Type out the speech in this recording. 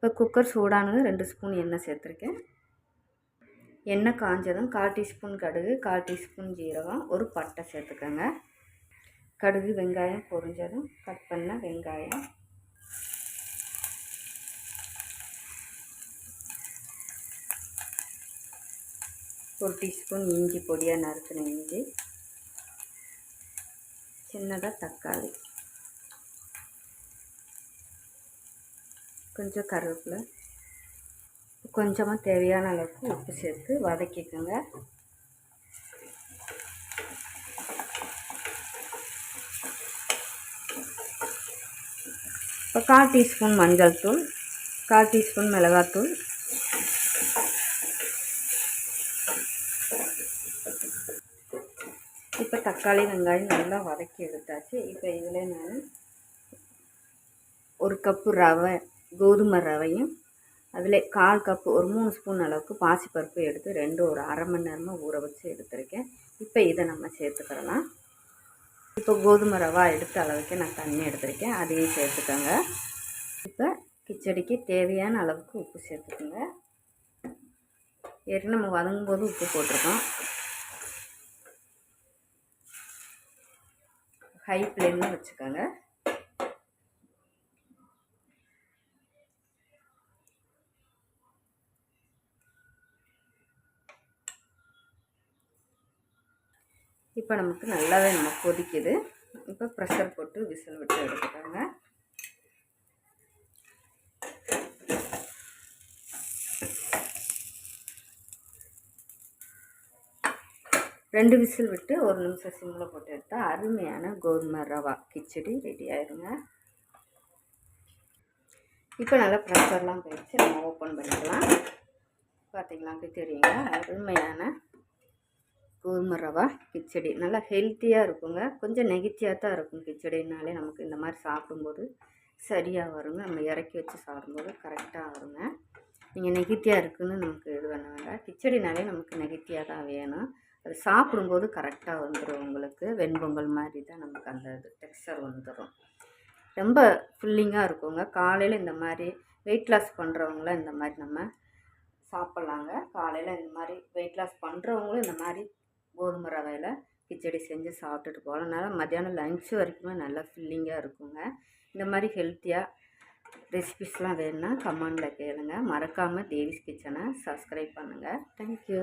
இப்போ குக்கர் சூடானது ரெண்டு ஸ்பூன் எண்ணெய் சேர்த்துருக்கேன். எண்ணெய் காஞ்சதும் கால் டீஸ்பூன் கடுகு கால் டீஸ்பூன் ஜீரகம் ஒரு பட்டை சேர்த்துக்கோங்க. கடுகு வெங்காயம் பொரிஞ்சதும் கட் பண்ண வெங்காயம். ஒரு டீஸ்பூன் இஞ்சி பொடியாக நறுக்கின இஞ்சி. சின்னதாக தக்காளி. கொஞ்சம் கருவேப்பிலை கொஞ்சமாக தேவையான அளவுக்கு உப்பு சேர்த்து வதக்கிக்கோங்க. இப்போ கால் டீஸ்பூன் மஞ்சள் தூள் கால் டீஸ்பூன் மிளகாத்தூள் இப்போ தக்காளி வெங்காயம் நல்லா வதக்கி எடுத்தாச்சு. இப்போ இதில் நான் ஒரு கப்பு ரவை கோதுமை ரவையும் அதில் கால் கப்பு ஒரு மூணு ஸ்பூன் அளவுக்கு பாசிப்பருப்பு எடுத்து ரெண்டு ஒரு அரை மணி நேரமாக ஊற வச்சு எடுத்திருக்கேன். இப்போ இதை நம்ம சேர்த்துக்கிறலாம். இப்போ கோதுமை ரவா எடுத்த அளவுக்கு நான் தண்ணி எடுத்திருக்கேன். அதையும் சேர்த்துக்கோங்க. இப்போ கிச்சடிக்கு தேவையான அளவுக்கு உப்பு சேர்த்துக்கோங்க. ஏற்கனவே நம்ம வதங்கும் போது உப்பு போட்டிருக்கோம். ஹை ஃப்ளேமில் வச்சுக்கோங்க. இப்போ நமக்கு நல்லாவே நம்ம கொதிக்குது. இப்போ ப்ரெஷர் போட்டு விசில் விட்டு எடுத்துக்கோங்க. ரெண்டு விசில் விட்டு ஒரு நிமிஷம் சிம்மில் போட்டு எடுத்தால் அருமையான கோதுமை ரவா கிச்சடி ரெடி ஆயிருங்க இப்போ நல்லா ப்ரெஷர்லாம் போயிடுச்சு. நம்ம ஓப்பன் பண்ணிக்கலாம். பார்த்தீங்களா? அப்படி தெரியுங்க. அருமையான கோதுமை ரவா கிச்சடி. நல்லா ஹெல்த்தியாக இருக்குங்க. கொஞ்சம் நெகிழ்ச்சியாக தான் இருக்கும் கிச்சடினாலே நமக்கு இந்த மாதிரி சாப்பிடும்போது. சரியாக வருங்க. நம்ம இறக்கி வச்சு சாப்பிடும்போது கரெக்டாக வருங்க. நீங்கள் நெகிழ்த்தியாக இருக்குன்னு நமக்கு இது பண்ண வேண்டாம் கிச்சடினாலே நமக்கு நெகிழ்த்தியாக தான் வேணும். அது சாப்பிடும்போது கரெக்டாக வந்துடும் உங்களுக்கு. வெண்பொங்கல் மாதிரி தான் நமக்கு அந்த இது டெக்ஸ்டர் வந்துடும் ரொம்ப ஃபில்லிங்காக இருக்குங்க. காலையில் இந்த மாதிரி வெயிட் லாஸ் பண்ணுறவங்களாம் இந்த மாதிரி நம்ம சாப்பிட்லாங்க. காலையில் இந்த மாதிரி வெயிட் லாஸ் பண்ணுறவங்களும் இந்த மாதிரி கோதுமை ரவையில் கிச்சடி செஞ்சு சாப்பிட்டுட்டு போகலாம். அதனால் மத்தியானம் லஞ்சு வரைக்குமே நல்லா ஃபில்லிங்காக இருக்குங்க. இந்த மாதிரி ஹெல்த்தியாக ரெசிபிஸ்லாம் வேணும்னா கமெண்டில் கேளுங்கள் மறக்காமல் தேவிஸ் கிச்சனை சப்ஸ்கிரைப் பண்ணுங்கள் தேங்க்யூ